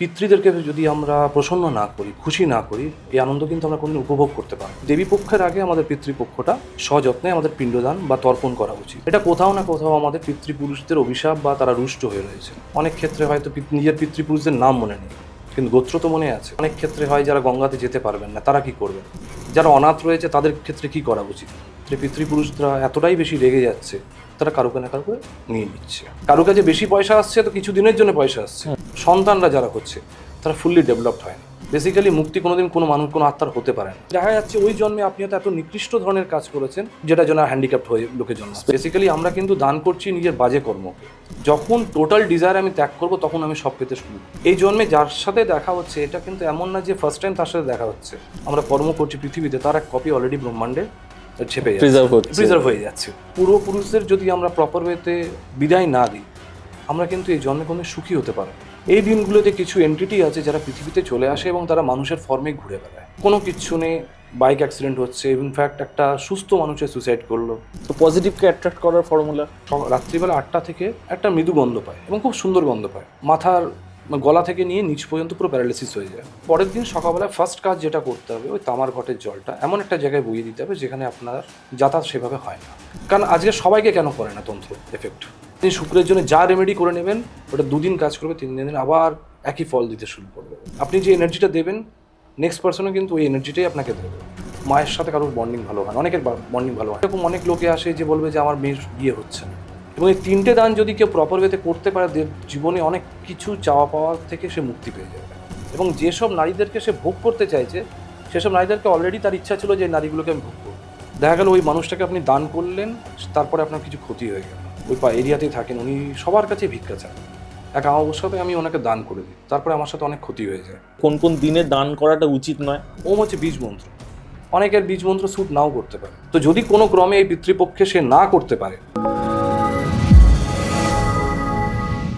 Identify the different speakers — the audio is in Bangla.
Speaker 1: পিতৃদেরকে যদি আমরা প্রসন্ন না করি, খুশি না করি, এই আনন্দ কিন্তু আমরা কোনদিন উপভোগ করতে পারি। দেবী পক্ষের আগে আমাদের পিতৃপক্ষটা সযত্নে আমাদের পিণ্ডদান বা তর্পণ করা উচিত। এটা কোথাও না কোথাও আমাদের পিতৃপুরুষদের অভিশাপ বা তারা রুষ্ট হয়ে রয়েছে। অনেক ক্ষেত্রে হয়তো নিজের পিতৃপুরুষদের নাম মনে নেই, কিন্তু গোত্র তো মনে আছে। অনেক ক্ষেত্রে হয় যারা গঙ্গাতে যেতে পারবেন না, তারা কি করবেন? যারা অনাথ রয়েছে, তাদের ক্ষেত্রে কি করা উচিত? পিতৃপুরুষরা এতটাই বেশি রেগে যাচ্ছে তারা কারুকে না কারুকে নিয়ে নিচ্ছে। কারও কাছে বেশি পয়সা আসছে তো কিছু দিনের জন্য পয়সা আসছে। সন্তানরা যারা হচ্ছে তারা ফুললি ডেভেলপড হয় না বেসিক্যালি মুক্তি কোনোদিন কোনো মানুষ কোনো আত্মার হতে পারে না। দেখা যাচ্ছে ওই জন্মে আপনি হয়তো এত নিকৃষ্ট ধরনের কাজ করেছেন যেটা জন্য হ্যান্ডিক্যাপ্ট হয়ে লোকে জন্ম বেসিক্যালি আমরা কিন্তু দান করছি নিজের বাজে কর্ম যখন টোটাল ডিজায়ার আমি ত্যাগ করব তখন আমি সব পেতে শুরু এই জন্মে যার সাথে দেখা হচ্ছে এটা কিন্তু এমন না যে ফার্স্ট টাইম তার সাথে দেখা হচ্ছে। আমরা কর্ম করছি পৃথিবীতে তার এক কপি অলরেডি ব্রহ্মাণ্ডে ছেপে
Speaker 2: Preserve হচ্ছে।
Speaker 1: প্রিজার্ভ হয়ে যাচ্ছে। পূর্বপুরুষদের যদি আমরা প্রপার ওয়েতে বিদায় না দিই আমরা কিন্তু এই জন্মে কোনো সুখী হতে পারব এই দিনগুলোতে কিছু এন্টিটি আছে যারা পৃথিবীতে চলে আসে এবং তারা মানুষের ফর্মে ঘুরে বেড়ায়। কোনো কিচ্ছু নেই বাইক অ্যাক্সিডেন্ট হচ্ছে ইনফ্যাক্ট একটা সুস্থ মানুষের সুসাইড করল।
Speaker 2: তো পজিটিভকে অ্যাট্রাক্ট করার ফর্মুলা
Speaker 1: রাত্রিবেলা আটটা থেকে একটা মৃদু গন্ধ পায় এবং খুব সুন্দর গন্ধ পায়। মাথার গলা থেকে নিয়ে নিচ পর্যন্ত পুরো প্যারালিসিস হয়ে যায়। পরের দিন সকালবেলায় ফার্স্ট কাজ যেটা করতে হবে, ওই তামার ঘটের জলটা এমন একটা জায়গায় বইয়ে দিতে হবে যেখানে আপনার যাতায়াত সেভাবে হয় না। কারণ আজকে সবাইকে কেন করে না তন্ত্র এফেক্ট তিনি শুক্রের জন্য যা রেমেডি করে নেবেন, ওটা দুদিন কাজ করবে, তিন দিন আবার একই ফল দিতে শুরু করবে। আপনি যে এনার্জিটা দেবেন নেক্সট পার্সনও কিন্তু ওই এনার্জিটাই আপনাকে দেবে। মায়ের সাথে কারোর বন্ডিং ভালো হয় অনেকের বন্ডিং ভালো হয় এরকম অনেক লোকে আসে যে বলবে যে, আমার মেয়ের বিয়ে হচ্ছে না। এবং এই তিনটে দান যদি কেউ প্রপার ওয়েতে করতে পারে জীবনে অনেক কিছু চাওয়া পাওয়া থেকে সে মুক্তি পেয়ে যাবে। এবং যেসব নারীদেরকে সে ভোগ করতে চাইছে সেসব নারীদেরকে অলরেডি তার ইচ্ছা ছিল যে এই নারীগুলোকে আমি ভোগ করব। দেখা গেল ওই মানুষটাকে আপনি দান করলেন তারপরে আপনার কিছু ক্ষতি হয়ে গেল। ওই পা এরিয়াতেই থাকেন উনি সবার কাছে ভিক্ষা চান। এক অবস্থাতে আমি ওনাকে দান করে দিই তারপরে আমার সাথে অনেক ক্ষতি হয়ে যায়।
Speaker 2: কোন কোন দিনে দান করাটা উচিত নয়?
Speaker 1: ওম হচ্ছে বীজ মন্ত্র। অনেকের বীজ মন্ত্র স্যুট নাও করতে পারে। তো যদি কোনো ক্রমে এই পিতৃপক্ষে সে না করতে পারে